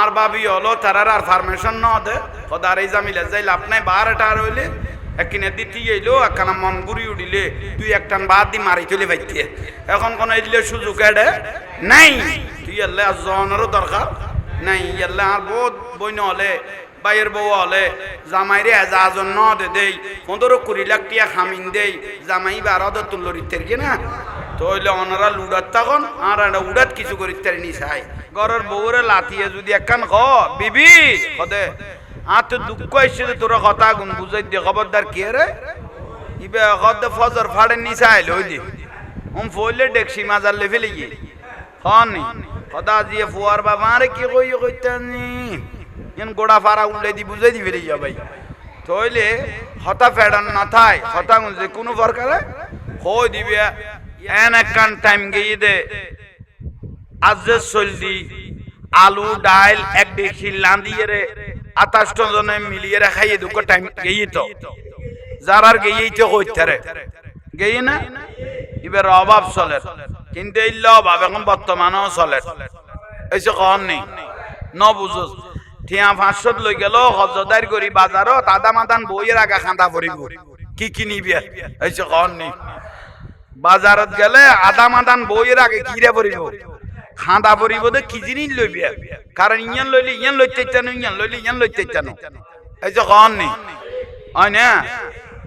আর ভাবি হলো তারার আর ফার্মেশন ন দে। খদার এই জামিলে যাই লাভ নাই বারোটা আর হইলে একখানে দিতি এলো, একখানা মন গুড়ি উড়িলে দুই একটান বাদ দি মারি তুলে পাইতে এখন কোন এলে সুযোগ এডে? নাই। তুই এলে আর জনেরও দরকার। নাই, এলে আর বহুত বই নহলে বাইয়ের বউ হলে, জামাইরে এজাজন ন দে দেই। পনেরো কুড়ি লাখ টিয়া খামিন দেই। জামাই বারো দর তুল্লরিত কি না? তো হইলে অনারা লুডাত তখন আর একটা উড়াত কিছু করি তার নি চাই ঘরের বউরে লাতিয়ে যদি একখান খ বিবি কদে আর তো দুঃখ এসছে যে তোরা কথা গুন বুঝাই দিয়ে খবরদার কে রে? ইবে কদে ফজর ফাড়ে নি চাই লই দি উম ফইলে ডেকসি মাজার লে ফেলে গিয়ে হনি কথা দিয়ে ফুয়ার বাবা, আরে কি কই কইতানি? ইন গোড়া ফাড়া উল্লে দি বুঝাই দি ফেলে যা ভাই। তইলে হতা ফেডান না থাই, হতা যে কোনো প্রকারে হই দিবে? এন একখান টাইম গিয়ে দে আজে চলদি আলু, ডাইল, এক দেখি লান্দিয়ে রে আতাশ জনে মিলিয়ে রে খাইয়ে দুঃখ টাইম গিয়ে তো যারার গিয়েই তো কইতে রে। গিয়ে না? এবার অভাব চলে। কিন্তু এই অভাব এখন বর্তমানেও চলে। এইসব কন নেই ন বুঝোস ঠিয়া পাঁচশত লৈ গেল হজদার করি বাজারত আদা মাদান বইয়ের আগা খান্দা পরিব কি কিনিবি এইসব কন নেই বাজারত গেলে আদা মাদান বইয়ের আগে কিরে পরিব খাঁদা পরিব দে, কি জিনিস লইবি কারণ ইয়ান লইলে ইয়ান লইতে চানো, ইয়ান লইলে ইয়ান লইতে চানো। এই যে কন নি? হয় না?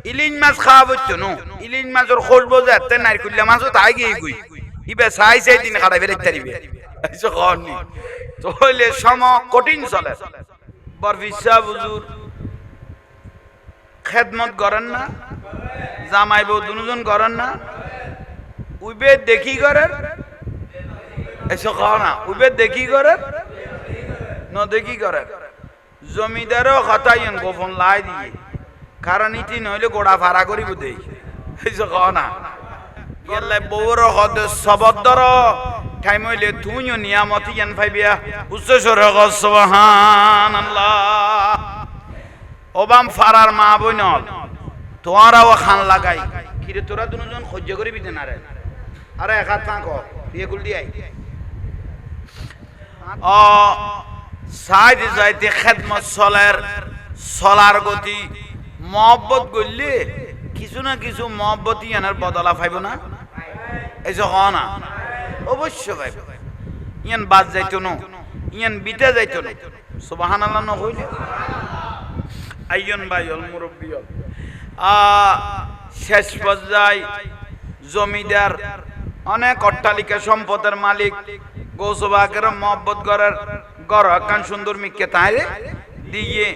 ইলিন মাছ খাওয়া বলছো নো? ইলিন মাছের খোল বোঝে এতে নারকুল্লা মাছও তাই গিয়ে গুই ইবে চাই চাই দিন খাড়া বেড়ে তারিবে এই যে কন নি? তো হইলে সম, কঠিন চলে। বর বিশ্বাস বুজুর খেদমত করেন না? জামাই বউ দুজন করেন না? উইবে দেখি করেন? এসো খাও না। উইবে দেখি করেন? ন দেখি করেন। জমিদারও হতাইন গোপন লাই দিয়ে। কারণ ইতি নইলে গোড়া ভাড়া করিব দেই এসো খাও না। ইয়াল্লাই বউর হদ সবদর টাইম হইলে তুইও নিয়ামতি ইয়ান ফাইবিয়া উচ্চ স্বর সুবহান আল্লাহ ওবাম ফারার মা বইনল তোমারাও খান লাগাই। কিরে, তোরা দুজন সহ্য করিবি না রে। আরে এক হাত ফাঁক দিয়ে গুল দিয়াই অ সাইড যাইতে খেদমত চলের চলার গতি। মহব্বত গললে কিছু না কিছু মহব্বতই এনার বদলা পাইব না। এই যে হ না, অবশ্য পাইব। ইয়ান বাদ যাইতো ন, ইয়ান বিতে যাইতো না। সুবাহান আল্লাহ নহইলে আইয়ন বাইল মুরব্বিয়ল। শেষ পর্যায়ে জমিদার অনেক অট্টালিকা সম্পদের মালিক গৌসবাগের মহব্বত করার গড় কান সুন্দর মিকে তাইরে দিয়ে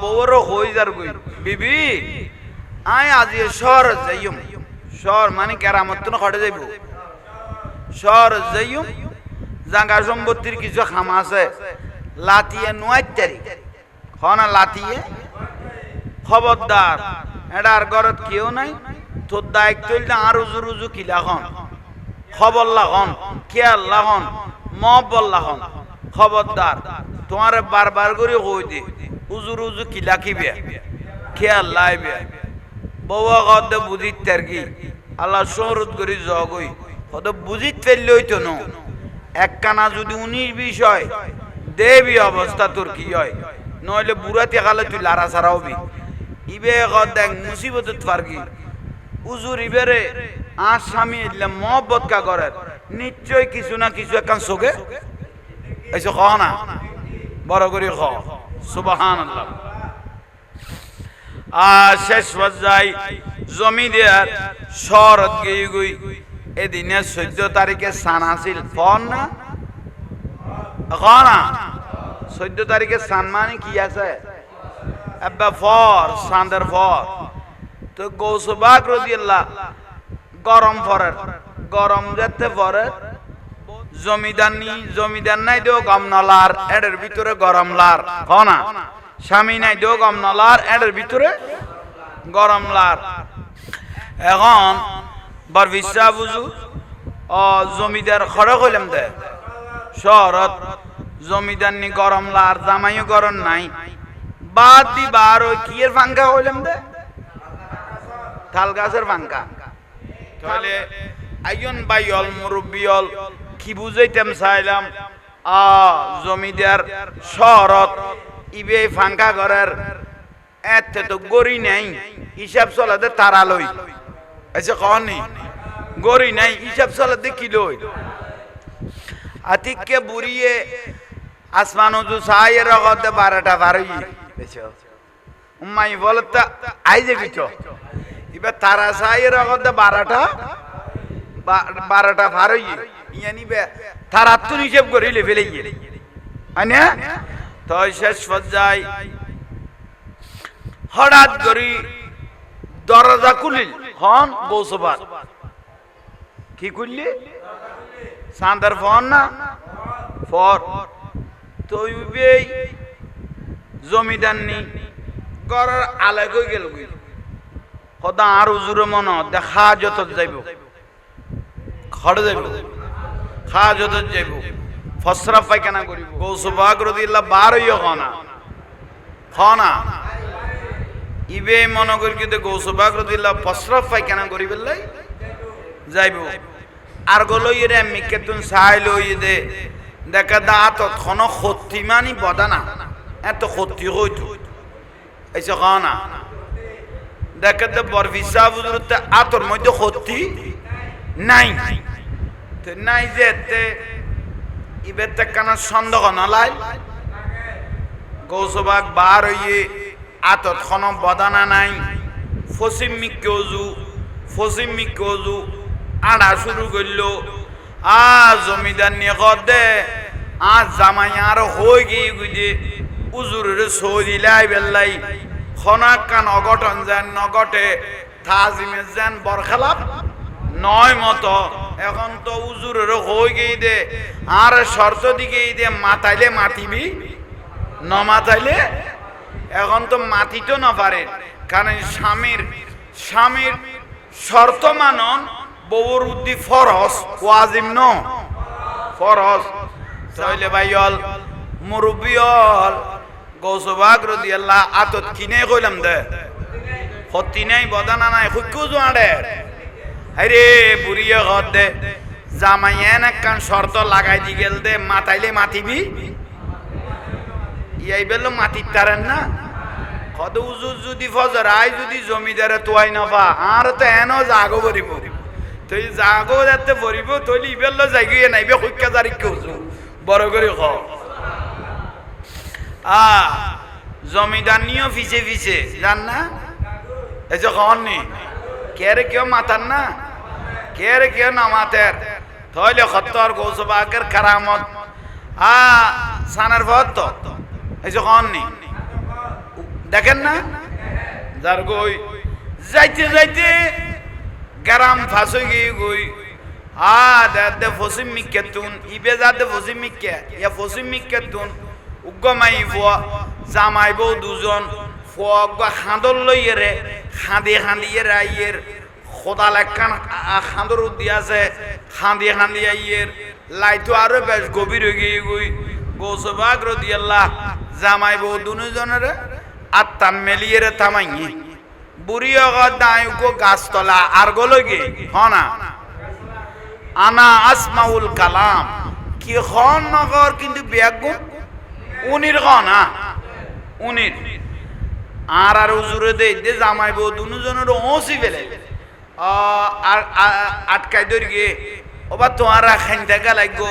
বউর হই যার গই। বিবি, আয় আজি শহর যাইম শহর মানে কেরামত খটে যাইব। শহর যাইম জাঙ্গা সম্পত্তির কিছু খাম আছে। লাতিয়ে নয় তারিখ হনা লাতিয়ে? খবরদার। এটার ঘরত কেউ নাই। তোর দায়িত্ব হইলে আর উজু রুজু কিলা হন। খবর লাখন খেয়াল লাখন মহব্বল লাখন খবরদার, তোমার বারবার করে কই দে উজুর উজু কিলা কিবে খেয়াল লাইবে বউয়া কদ বুঝিত তার কি, আল্লাহ শহরত করি জগই কত বুঝিত ফেললে হইতো ন। এক কানা যদি উনিশ বিশ হয়, দেবি অবস্থা তোর কি হয়? নইলে বুড়া তেকালে তুই লারা সারা হবি। ইবে কদ দেখ মুসিবত কি? উজুর ইবেরে আর স্বামী এলে মহব্বত কা করে? নিশ্চয় কিছু না কিছু একখান চোখে? এসে খ না। বড় করে খ। সুবাহান আল্লাহ আর শেষ জমি দেয়ার শরৎ গিয়ে এদিনে চোদ্দ তারিখে সান ফন না? না? চোদ্দ তারিখে সান মানে কি আছে? এবার ফর, সান্দের ফর। তো গৌসবাক রদিয়াল্লাহ। গরম ফরের গরম যেতে পরে জমিদার নি জমিদার নাই দেও গম নলার, এডের ভিতরে গরম লার। হনা স্বামী নাই দেও গম নলার, এডের ভিতরে গরম লার। এখন বর বিশ্বাস বুঝু ও জমিদার খড়ে কইলাম দে। শহরত জমিদার নি গরম লার, জামাইও গরম নাই। বাদ দি বার ওই কিয়ের ফাঙ্কা কইলাম দে? তাল গাছের ফাঙ্কা তাহলে আইয়ন বাইল মুরব্বিয়ল কি বুঝাইতাম চাইলাম? আ জমিদার শহরত ইবে ফাঙ্কা ঘরের এতে তো গড়ি নাই হিসাব চলাতে তারা লই। আচ্ছা কহনি গড়ি নাই হিসাব চলাতে কি লই? আতিককে বুড়িয়ে আসমান উজু সাইয়ের রগতে বারোটা বারোই। উম্মাই বলতা আই যে কিছু এবার তারা সাইয়ের রগতে বারোটা বারোটা বারোই ইয়ে নিবে তারা তো হিসেব করিলে ফেলে গিয়ে আনে তো শেষ পর্যায়ে হঠাৎ করি দরজা খুলিল, হন বৌসবাদ। কি করলি সান্দার ফন না? ফর তৈবেই জমিদার নি গড়ের আলাই কই গেল সদা আর উজুরে মন দেখা যত যাইব। খড় যাইব। খা যত যাইব। ফসরা পায়খানা করিব। গৌসবাগ রদিল্লা বার হইয় খনা। খনা। ইবে মনে করি কিন্তু গৌসবাগ রদিল্লা ফসরা পায়খানা করিবে যাইব। আর গলো ইরে মিকে তুন সাই লই দে। দেখা দা আত খন সত্যি মানি বদানা। এত সত্যি হইতো। এসে খানা। দেখা দে বরফিসা বুজুরতে আতর মধ্যে সত্যি নাই। তো নাই যে তে ইবের তে কেন সন্দেহ নলাই গৌসবাগ বার হইয়ে আতত খন বদানা নাই। ফসিম মিকে অজু, ফসিম মিকে অজু, আড়া শুরু করল। আ জমিদার নিয়ে দে, আ জামাই আর হয়ে গিয়ে গুজে উজুরের সৌদিলাই বেল্লাই। খনাক কান অঘটন যেন নগটে থাজিমে যেন বরখালাপ নয় মতো। এখন তো উজুরের হয়ে গিয়ে দে, আর শর্ত দিকে দে, মাতাইলে মাতিবি ন মাতাইলে এখন তো মাতিতো না পারে। কারণ স্বামীর স্বামীর শর্ত মানন বউর উদ্দি ফরস ওয়াজিম ন? ফরস তাইলে ভাইয়ল মুরব্বিয়ল গৌসবাগ রদি আল্লাহ আতত কিনে কইলাম দে। হতি নাই, বদানা নাই হুকু জোয়াড়ে আরে বুড়িয়ে ঘর দে। জামাইয়েন একখান শর্ত লাগাই দি গেল দে, মাতাইলে মাতিবি? ইয়াই বেলো মাতির তারেন না? কত উজু যদি ফজর, আই যদি জমিদারে তোয়াই নফা, আর তো এনো জাগো করিব তুই জাগো যাতে পড়িব তৈলি ইবেল যাইগিয়ে নাইবে জারি কেউজু বড় করে খ আ জমিদার নিও ফিসে ফিসে জান না? এই যে খন নি কে রে কেউ মাতার না? কে রে কেউ না মাতের? তাহলে খত্তর গৌসবাকের কারামত। আ সানার ভত এই যে খন নি। দেখেন না? যার গই, যাইতে যাইতে গ্রাম ফাঁসে গিয়ে গই। আ দে ফসিম মিকে তুন ইবে যাতে ফসিম মিকে ইয়া ফসিম মিকে তুন উগ্গমাই ফুয়া জামাই বউ দুজন ফুয়া উগ্গা খাঁদর লইয়ে রে খাঁদি খাঁদিয়ে রাইয়ের খোদাল একখান উদ্দি আছে খাঁদি খাঁদি আইয়ের লাইতো আরও বেশ গভীর হয়ে গিয়ে গই গৌসবাগ রদি আল্লাহ জামাই বউ দুজনের আত্মান মেলিয়ে রে থামাইয়ে বুড়ি দায়ুকো গাছতলা আর গলগে হনা? আনা আসমাউল কালাম কি খন নগর কিন্তু বেগুন উনির খনা উনির। আর আর উজুরে দে দে জামাই বউ দুজনের ওসি ফেলে। আর আটকাই ধরি গিয়ে ওবা তোমারা খাইন থাকা লাগবো।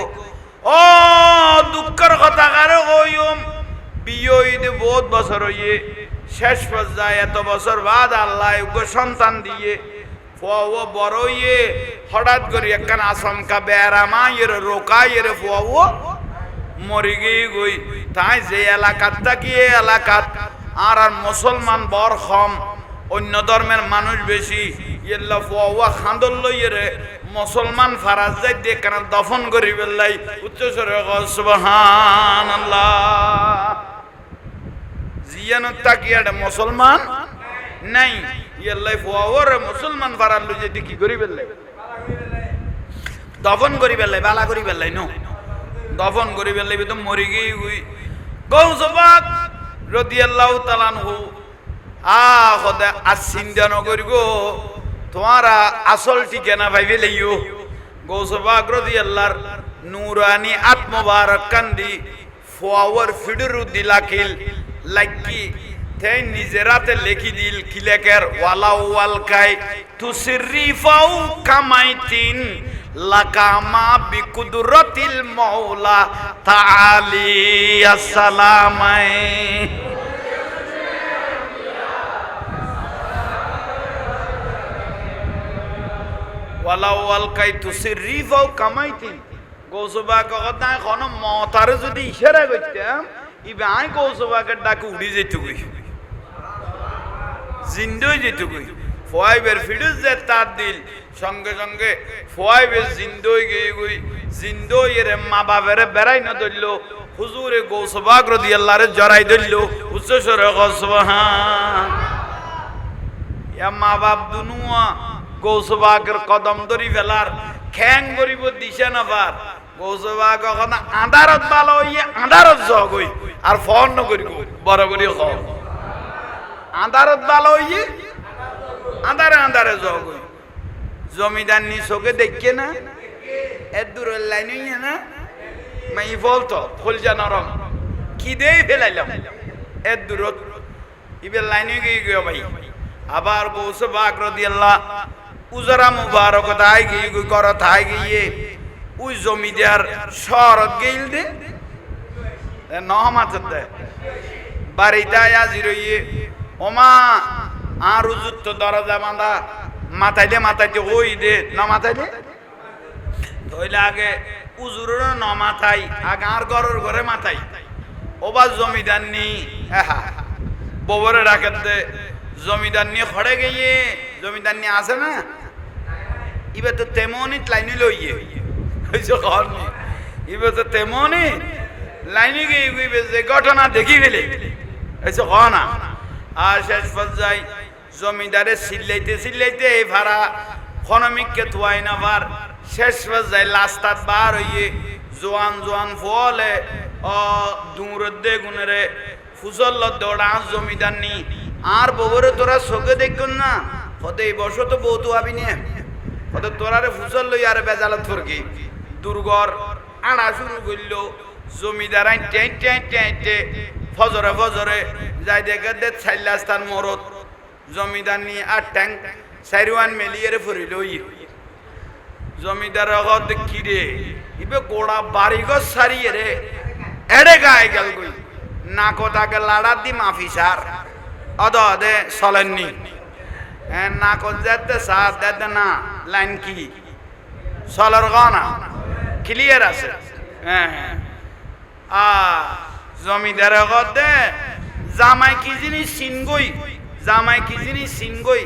ও, দুঃখের কথা কারও কইম? বিয়ে হইতে বহুত বছর হইয়ে, শেষ পর্যায়ে এত বছর বাদ আল্লাহ উগ্র সন্তান দিয়ে, ফুয়াও বড় ইয়ে হঠাৎ করে একখান আসমকা বেড়ামা এর রোকা এর ফুয়াও তাই যে এলাকাত এলাকাত মুসলমান কম অন্য ফারাজ যাই দিয়ে কেন দফন করি বেল্লাই। উচ্চ স্বরে সুবহান আল্লাহ মুসলমান? নাই। মুসলমান ফারার কি করি বেল্লাই? দফন করি বেল্লাই, বালা করি বেল্লাই, নো। দফন করি ফেললে তো মরি গিয়ে হুই গৌসবাক রদিয়াল্লাহু তাআলাহু আ, খোদা, আজ চিন্তা নকরি গো। তোমারা আসল ঠিকানা ভাইবে লইও। গৌসবাক রদিয়াল্লাহর নুরানি আত্মবারক কান্দি, ফোয়াওয়ার ফিডুরু দিলাকিল লাইকি তে নিজেরাতে লেখি দিল কিলেকের ওয়ালা ওয়াল কাই তুসিরিফাউ কামাইতিন লাকামা বিকুদরতিল মৌলা তাআলি আসসালামাই। ওয়ালা ওয়াল কাই তুসিরিফাউ কামাইতিন গৌসবা কথা কোন মতারে যদি ইশারা করতাম, ইবে আই গৌসবাকে ডাকে উড়ি যেত গই জিন্দই যেত গই ফোয়াইবের ফিডুস যে তার দিল, সঙ্গে সঙ্গে ফোয়াইবের জিন্দই গই গই জিন্দই এর মা বাবের বেড়াই না ধরল, হুজুরে গৌসবাগ রদি আল্লাহরে জড়াই ধরল উচ্চ স্বরে গৌসবাহান মা বাপ দুনুয়া গৌসবাগের কদম ধরি ফেলার, খ্যাং গরিব দিশে নাবার গৌসবাগ এখন আন্ধারত ভালো হইয়ে আন্ধারত জগ হই, আর ফোন নকরিব বড় করি হ আন্ধারত ভালো হইয়ে আন্ধারে আন্ধারে জগ হই। জমিদার নি চোখে দেখে না? এর দূরের লাইন হইয়ে না? মাই বলতো ফুলজা নরম। কি দেই ফেলাইলাম। এর দূরত ইবে লাইন হয়ে গিয়ে ভাই। আবার গৌসে বাক রদিয়াল্লাহ, উজরা মুবারক তাই গিয়ে গই কর তাই গিয়ে। উই জমিদার শরৎ গেইল দে। নহমাত দে। বাড়িতে আজি রইয়ে ওমা, আর উজুত তো দরজা বাঁধা। মাথাইলে মাথাইতে ওই দে, না মাথাইলে? ধইলে আগে উজুরের ন মাথাই, আগে আর ঘরের ঘরে মাথাই। ওবার জমিদার নি হ্যাঁ ববরে রাখে দে, জমিদার নিয়ে খড়ে গিয়ে জমিদার নিয়ে আসে না? ইবে তো তেমনই লাইনে লইয়ে। হয়েছে ঘর নিয়ে ইবে তো তেমনই লাইনে গিয়ে যে ঘটনা দেখি ফেলে। হয়েছে না? আর শেষ পর্যায়ে জমিদারে সিল্লাইতে সিল্লাইতে এই ভাড়া খনমিককে থুয়াই না বার শেষ পর্যায়ে লাস্তাত বার হইয়ে জোয়ান জোয়ান ফলে অ দুমুরের দে গুনেরে ফুসল দৌড়া জমিদার নি। আর ববরে তোরা চোখে দেখুন না। হতে এই বছর তো বউ তো ভাবি নে। হতে তোরারে ফুসল লই আর বেজালত ফরকি দুর্গর আড়া শুরু করল জমিদার আইন টেঁ টেঁ টেঁ টে ফজরে ফজরে যাই দেখে দে চাইলাস্তান মরত জমিদার নি আর ট্যাং সাইরওয়ান মেলিয়ে ফুরিল জমিদার অগত কিরে ইবে গোড়া বাড়িঘর সারিয়ে রে। এড়ে গায়ে গেল গই না কোথাকে লাড়া দি মাফি সার অদ দে চলেননি না। কত যেতে সার দেতে না। লাইন কি? চলের গনা ক্লিয়ার আছে। হ্যাঁ হ্যাঁ। আ জমিদার দে জামাই কি জিনিস সিনগই জামাই কি জিনিস সিনগই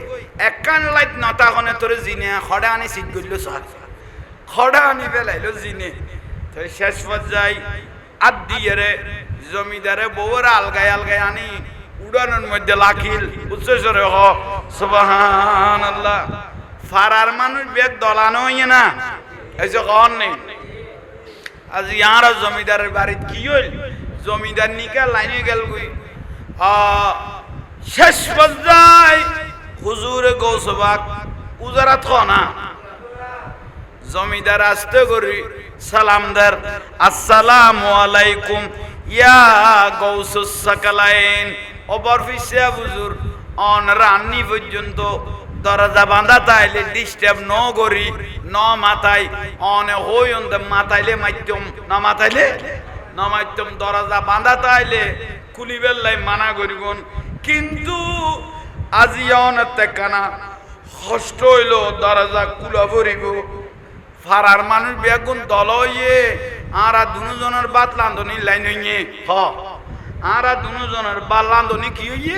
একান লাইট নতাখনে তোরে জিনে, খড়ে আনি সিট গইল সার খড়ে আনি পেলাইলো জিনে। তো শেষ পর্যায়ে আদ দিয়ে রে জমিদারে বউরা আলগায় আলগায় আনি, উড়ানোর মধ্যে লাখিল। উচ্চস্বরে হ সুবাহান আল্লাহ ফারার মানুষ বেগ দলানো হইয়ে না। এই যে কন নেই আজ ইয়ার জমিদারের বাড়িতে কি হইল? জমিদার নিকা লাইনে গেল গই শেষ পর্যায়ে হুজুরে গৌসবাক উজারাত না জমিদার আসতে করি সালামদার আসসালামু আলাইকুম, ইয়া গৌসুস সাকালাইন ওপর ফিসিয়া বুজুর অন রান্নি পর্যন্ত দরজা বাঁধা তাইলে ডিস্টার্ব ন করি, ন মাথায়, অনে হই মাথাইলে মাধ্যম, না মাথাইলে ন মাধ্যম দরজা বাঁধা তাইলে কুলিবেল্লাই মানা করিবন। কিন্তু আজি অনেতে কানা কষ্ট হইল, দরজা কুলা ভরিব। ফারার মানুষ বেগুন দল হইয়ে, আর দুজনের বাত লান্দনি লাইন হইয়ে, হ। আর দুজনের বাত লান্দনি কি হইয়ে?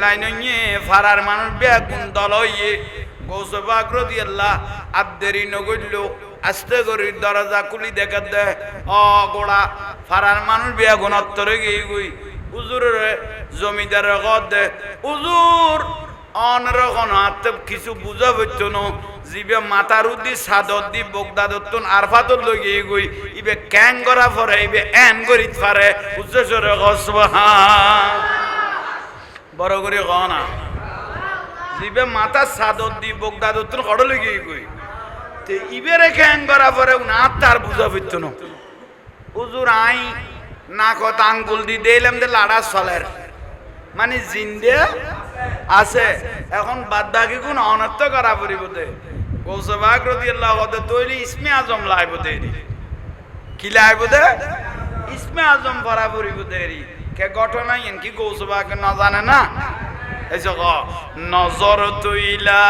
লাইন হইয়ে, ফারার মানুষ বেগুন দল হইয়ে। গৌসবা আগ্রদি আল্লাহ আদেরি নগরল আস্তে করে, দরজা কুলি দেখা দে। অ, গোড়া। ফারার মানুষ বেগুন অত্তরে গিয়ে গই। উজুরের জমিদার গদ দে। উজুর অনরকম হাতে কিছু বুঝা হইতো না। জিবে মাথার উদ্দি সাদত দি বগদাদতন আরফাতত লই গই। ইবে ক্যাং করা পরে ইবে এন করিত পারে উচ্চস্বরে গসবহান বড় করে ক না। জিবে মাথা সাদত দি বগদাদতন কড় লই গই গই। তে ইবেরে ক্যাং করা পরে উনার তার বুঝা ফিরত না। হুজুর আই না কত আঙ্গুল দি দিলাম দে লাড়া চলের মানে জিন্দে আছে। এখন বাদ বাকি কোন অনর্থ করা পড়িব দে। কৌশবাগ রদি আল্লাহ হতে তৈরি ইসমে আজম লাইব দেরি দে? ইসমে আজম পড়া পড়িব দেরি কে ঘটনা ইন কি কৌশবাগ না জানে না? এসে নজর তুইলা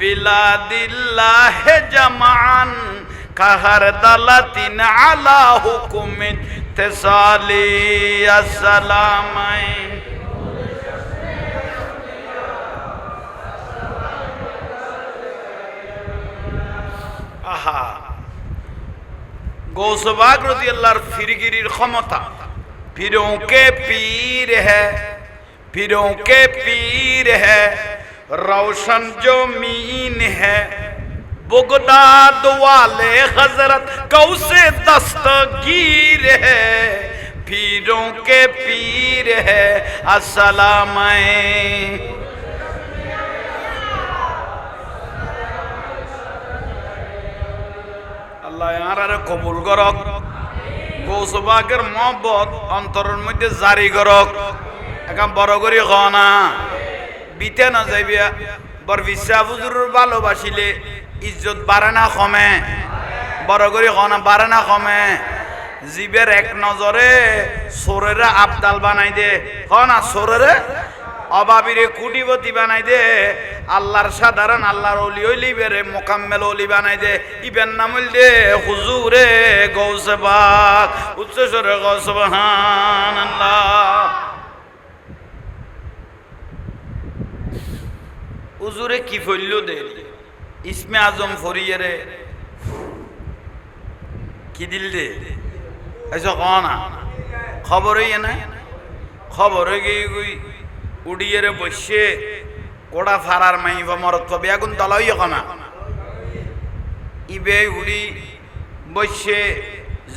বিলাদিল্লাহ জমান, কাহার দালাতিন আলা হুকুমিন, তেসালি আসসালামাইন আহা, গৌসবাগ রজি আল্লাহর ফিরগিরির ক্ষমতা। ফিরোকে পীর হ্যাঁ ফিরোকে পীর হ্যাঁ روشن جمین ہے بغداد والے حضرت کو سے دستگیر ہے پیروں کے پیر ہے السلام আল্লাহ আর কবুল করক গৌসবাগের মহব্বত অন্তরের মধ্যে জারি করক এখন বড় করি না বিতে না যাইবিয়া বর বিশ্বা বুজুরের ভালোবাসিলে ইজ্জত বাড়ে না কমে। বড় করি না বাড়ে না কমে। জীবের এক নজরে সোরেরা আবদাল বানাই দে। না সোরেরে অভাবীরে কুটিপতি বানাই দে। আল্লাহর সাধারণ আল্লাহর অলি অলি বেরে মোকাম্মেল অলি বানাই দে। ইবেন নামল দে হুজুরে গৌসে বাক উচ্চস্বরে গৌসবাহান আল্লাহ হুজুরে কি ফইল দে? ইসমে আজম ফরিয়ে রে কি দিল দে? খবর হইয়ে না খবর হয়ে গিয়ে উড়িয়ে বসে কোড়া ফারার মাই বা মরত বেগুন তলাই কমা ইবে উড়ি বসে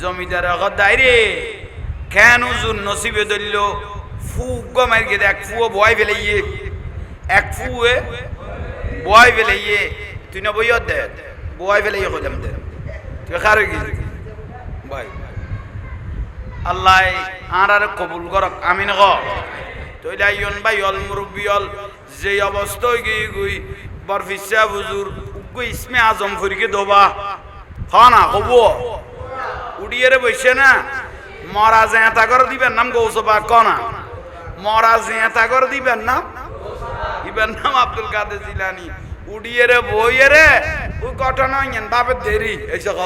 জমিদার দাইরে কেন উজুর নসিবে ধরল? ফু গমাই গে এক ফুও বয় ফেলে এক ফুয়ে বয় ফেলে ইয়ে তুই না বইয় দে বয় ফেলে ইয়ে কইলাম দে তুই খারে বয় আল্লাহ আর আর কবুল করক আমিন ক তৈলা ইয়ন বা ইয়ল মুরব্বী ইয়ল যে অবস্থায় গিয়ে গুই বরফিসা বুজুর উগ্গু ইসমে আজম ফুরিকে দোবা হ না কব উড়িয়ে বসে না মরা জেঁতা করে দিবেন নাম গৌসবা ক না মরা জেঁতা করে দিবেন নাম ইবেন নাম আব্দুল কাদের জিলানি। উড়িয়ে রে, বইয়ে রে ওই ঘটনা ইয়েন বাপের দেরি। এইসব ক,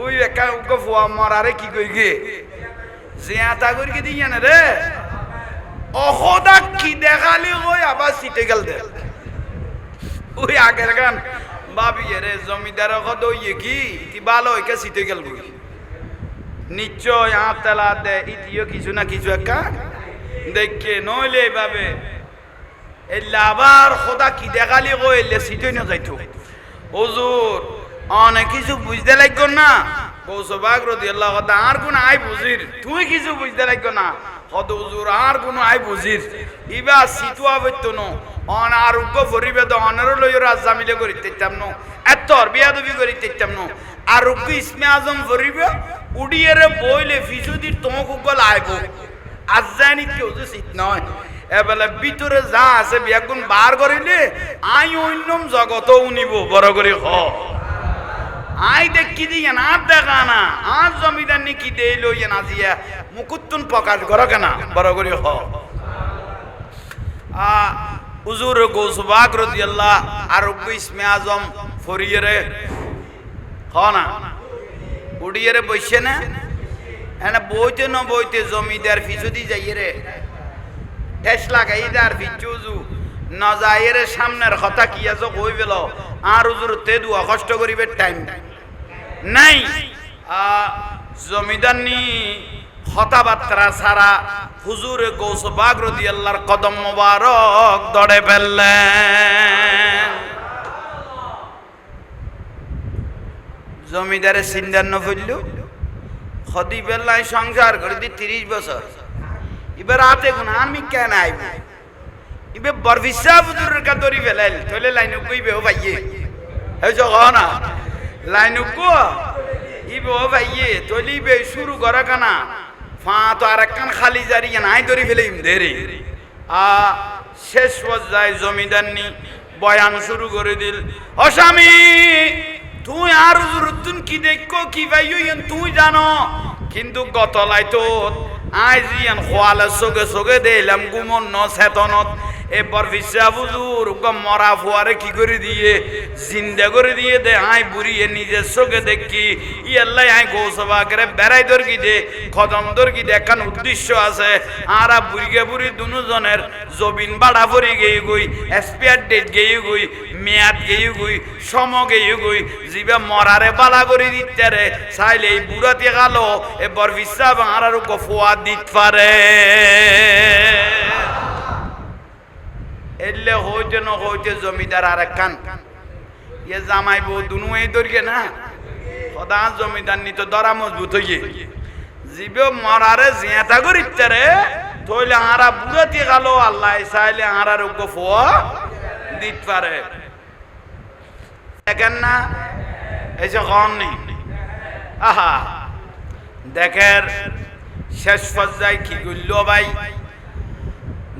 ওই একা উগ্গো ফুয়া মরারে কি কই গে? জেঁতা করি না রে? অহদা কি দেখালি ওই আবার সিটে গেল দে। ওই আগের গান ভাবি রে, জমিদার কত ইয়ে কি? কি ভালো ওইকে সিটে গেল বই নিশ্চয় আট তেলা দে, ইতিও কিছু না কিছু একটা দেখে নইলে এইভাবে এলে আবার খোদা কি দেখালি গো? এলে সিটে না যাইতো। হুজুর অনেক কিছু বুঝতে লাগতো না? কৌশবাগ রদি আল্লাহ কথা আর কোন আই বুঝির? তুই কিছু বুঝতে লাগতো না? কত হুজুর, আর কোন আই বুঝির? ইবা সিতুয়া বইতো ন? অন আর উগ্র ফরিবে তো অনার লই রাজা মিলে করি তেতাম ন? এত বিয়াদবি করি তেতাম ন? আর উগ্র ইসমে আজম ফরিবে উড়িয়ে বইলে ফিসুদি তোমাক উগল আইব আজ জানি কেউ শীত নয়। এবেলা ভিতরে যা আছে বিয়াগুন বার করিলে আই অন্যম জগত উনিব, বড় করে হ। আই দেখি দিয়ে না দেখা না আর জমিদার নি কি দেই লইয়া না দিয়া মুকুত্তুন প্রকাশ করো কেনা, বড় করে হ। আ উজুর গৌসবাক রদিয়াল্লাহ, আর ইসমে আজম ফরিয়ে হ না? উড়িয়ে বসে না? এনে বইতে ন বইতে জমিদার ফিসুদি যাইয়ে রে। ঠেস লাগাই দার ফিচুজু ন যাইয়ে সামনের কথা কি আছে কই বেল আর উজুর তে দুয়া কষ্ট করিবে টাইম। নাই। জমিদার নি কথাবার্তা ছাড়া হুজুর গৌসবাগ রদি আল্লাহর কদম মোবারক দড়ে ফেললেন। জমিদারে সিন্দার নফেলল খদি বেল্লাই সংসার করে দি তিরিশ বছর। এবার রাতে গুণ আমি কেন আইব? ইবে বরফিসা বুজুরের কা দরি ফেলাইল তলে লাইন কইবে, ও ভাইয়ে। এই জগ না, লাইন কো ইবে ও ভাইয়ে তলি বে, শুরু করে কানা। ফা তো আর একখান খালি জারি নাই ধরে ফেলে ইম দেরি আ, শেষ পর্যায়ে জমিদার নি বয়ান শুরু করে দিল, ও স্বামী, তুই আর তুন কি দেখো, কি ভাইও ইয়েন তুই জানো, কিন্তু গত লাইতো আজ ইয়ান খোয়ালে সগে সগে দিলাম গুমন ন চেতনত এরপর ফিসা মরা ফুয়ারে কি করে দিয়ে? জিন্দা করে দিয়ে দে আই বুড়িয়ে নিজের চোখে দেখি। ইয়াল্লাই আই গৌসভা করে বেড়াই দরকি দে খদম দরকি দেখান উদ্দেশ্য আছে। আর বুড়িকে বুড়ি দুজনের জবিন বাড়া পড়ে গেয়ে গই এক্সপায়ার ডেট গেয়ে গই, মেয়াদ গেয়ে গই, সম গেয়ে গই, জিবে মরারে বালা করে দিতে রে। চাইলে এই বুড়াতে গেল, এবার বিশ্বাস আর গফুয়া দিত পারে। এলে হইতে ন হইতে জমিদার আর কান। ইয়ে জামাই বউ দুনু এই দরকে না? সদা জমিদার নিত দরা মজবুত হইয়ে। জিবে মরারে জিয়াতা করিতে রে তইলে আরা বুড়াতি গালো আল্লাহ চাইলে আরার গফুয়া দিত পারে। দেখেন না? এসে কম নেই আহা। দেখের শেষ পর্যায়ে কি করল ভাই?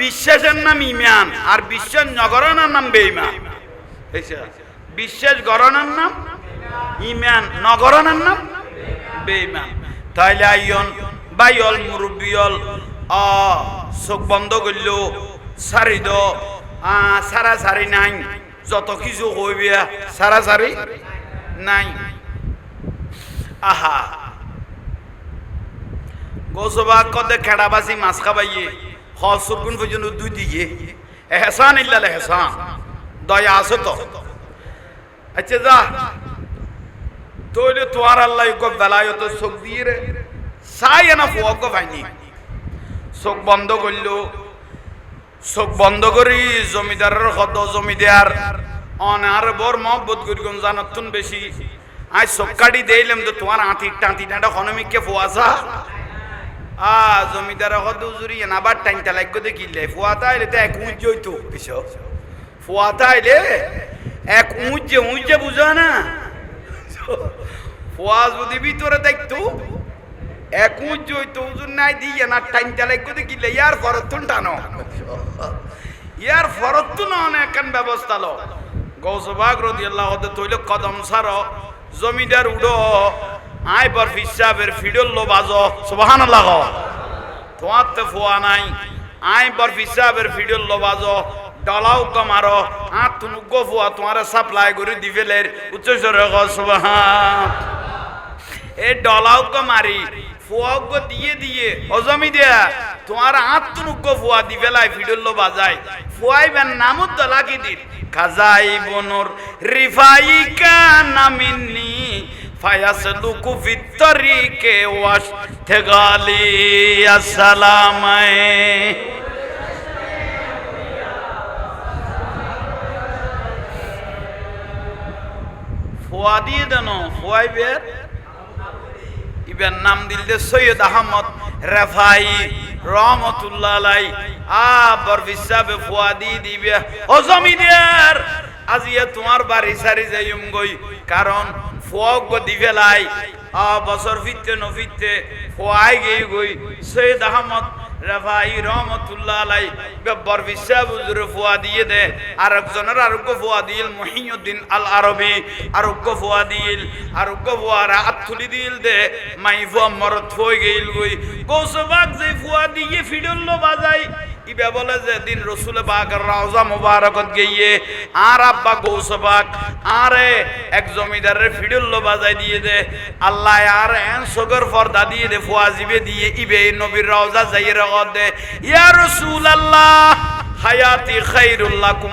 বিশ্বাসের নাম ইমান আর বিশ্বাস নগরণের নাম বেইমান। বিশ্বাস গরণের নাম ইমান নগরণের নাম বেইমান। তাইলে আইয়ন বাইল মুরব্বিয়ল অ চোখ বন্ধ করল, সারি দ। সারা সারি নাই, যত কিছু কইবে সারা সারি নাই। আহা। গোসবা কদে খেড়াবাসি মাছ খাবাইয়ে। হসুরগুন পর্যন্ত দুই দিকে। এহসান ইল্লাল এহসান। দয়া আছে তো। আচ্ছা যা। তৈলে তোমার আল্লাহ গো বেলায়ত চোখ দিয়ে রে। চাই না ফুয়া গো ভাইনি। চোখ বন্ধ করল। চোখ বন্ধ করি জমিদারের সদ জমিদার। অনার বর মহব্বত করি কোন জানাতুন বেশি। আজ চোখ কাটি দিলাম তো তোমার আঁতি টাঁতি টাঁটা হনমিককে ফুয়াছা। আ, জমিদার কত উজুরি আবার তালাক করে কিনলে ফুয়াতা আইলে তো এক উঁচ জইতো কিছু ফুয়াতা আইলে এক উঁচ যে উঁচ যে বুঝো না? ফুয়া যদি ভিতরে দেখতো, এক উঁচ জইতো উজুর নাই দিয়ে না তালাক করে কিনলে ইয়ার ফরতুন টানো। ইয়ার ফরতুন অনেক ব্যবস্থা লো? গৌসবাগ রদি আল্লাহ তৈল কদম সার, জমিদার উডো। আই পর ফিসাবের ফিডল লো বাজো সুবহান আল্লাহ তোমার তো ফোয়া নাই। আই পর ফিসাবের ফিডল লো বাজো, ডলাও কমারো আ তুনু গো ফোয়া, তোমার সাপ্লাই করে দিবেলের উচ্চ স্বরে গো এ ডলাও কমারি ফোয়া গো দিয়ে দিয়ে অজমি দেয়া। তোমার আত তুনু গো ফোয়া দিবেলাই ফিডল লো বাজাই। ফোয়াই বেন নামত কি দিন খাজাই বনর রিফাই কানামিনী ফায়াসলুকু ফিত্তরিকে ওয়াস থেগালি আসসালামায়ে ফোয়া দিয়ে দেন, ফোয়াই বের। ইবের নাম দিলে সৈয়দ আহমদ রেফাই রহমতুল্লাহ আলাই। আ বরফিসাবে ফোয়া দিয়ে দিবে। ও জমিদার আজিয়া তোমার বাড়ি সারি যাইম গই। কারণ ফোয়াক দি ফেলাই। আ বছর ফিরতে ন ফিরতে ফোয়াই গই গই সৈয়দ আহমদ রেফাই রহমতুল্লাহ আলাই বেব্বর বিশ্বাস হুজুরে ফোয়া দিয়ে দে। আর একজনের আরোগ্য ফোয়া দিল মহিউদ্দিন আল আরবি। আরোগ্য ফোয়া দিল, আরোগ্য ফোয়ার হাত তুলি দিল দে। মাই ফোয়া মরত ফই গেল গই। কৌশবাক যে ফোয়া দিয়ে ফিডল্ল বাজাই। ইবে বলে যে, দিন রসুল বাগ রাজা মুবারকত গিয়ে, আর আব্বা গৌসবাক আরে এক জমিদারের ফিডুল্লো বাজাই দিয়ে দে, আল্লাহ আর এন সগর ফর্দা দিয়ে দে ফুয়াজিবে দিয়ে ইবে নবীর রাজা যাই রগত দে। ইয়া রসুল আল্লাহ হায়াতি খাইরুল্লাকুম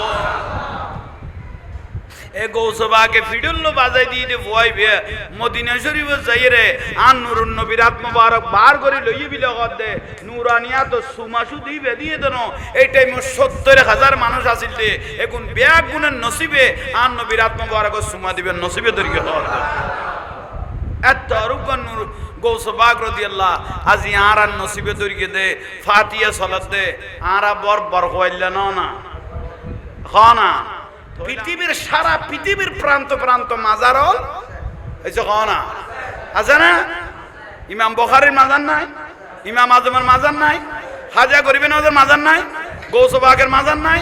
এ গৌসবাকে ফিডুল্লো বাজাই দিয়ে দে ভয়। বে মদিনা শরীফ যাই রে আন নুরুন নবীর আত্মবারক বার দে। নুরানিয়া তো সুমাসু দিয়ে দেন এই টাইমে সত্তর হাজার মানুষ আসিল দে এখন ব্যাগ গুণের নসিবে, আন নবীর আত্মবারক সুমা দিবেন, নসিবে তরিকে হওয়ার এত অরুগ্ন নূর গৌসবাগ রদিয়াল্লাহ, আজি আর আর নসিবে তরিকে দে ফাতিয়া সলত দে। আরা বর বর হইলে না। হ না। পৃথিবীর সারা পৃথিবীর প্রান্ত প্রান্ত মাজার হল এই যে না আছে না? ইমাম বখারির মাজার নাই, ইমাম আজমের মাজার নাই হাজা গরিবের মাজার নাই গৌসবাগের মাজার নাই,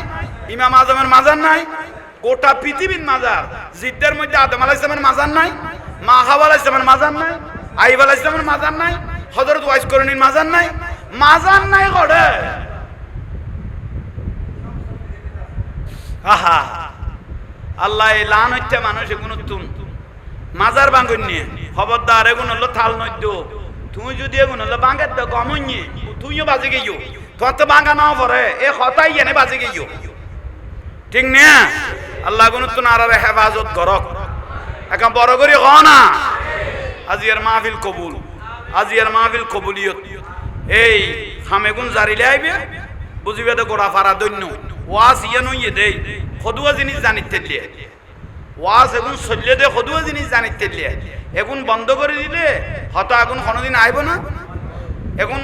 ইমাম আজমের মাজার নাই, গোটা পৃথিবীর মাজার, জিদ্দের মধ্যে আদম আলাহ ইসলামের মাজার নাই, মা আলাহ ইসলামের মাজার নাই, আইব আলাহ ইসলামের মাজার নাই হজরত ওয়াইস করণীর মাজার নাই মাজার নাই গড়ে। আহা। আল্লাহ এই লান হচ্ছে মানুষ এগুলো তুম মাজার বাঙ্গুন নিয়ে, খবরদার এগুলো হলো থাল নদ্য। তুই যদি এগুলো হলো বাঙ্গের তো গমন নিয়ে, তুইও বাজে গেইও তোর তো বাঙ্গা নাও পরে, এ হতাই এনে বাজে গেইও ঠিক না? আল্লাহ গুণ তো নারারে হেফাজত করক। এখন বড় করে হ না? আজি এর মাহফিল কবুল, আজি এর মাহফিল কবুলিয়ত। এই হামেগুন জারিলে আইবে, বুঝিবে তো গোড়া ফারা দৈন্য। ওয়াস ইয়ে নইয়ে দেই। সদুয়া জিনিস জানিতে দিয়ে ওয়াজ এগুন চলিয়ে দে সদুয়া জিনিস জানিতে দিয়ে এগুন বন্ধ করে দিলে, হয়তো এখন কোনোদিন আইব না। এখন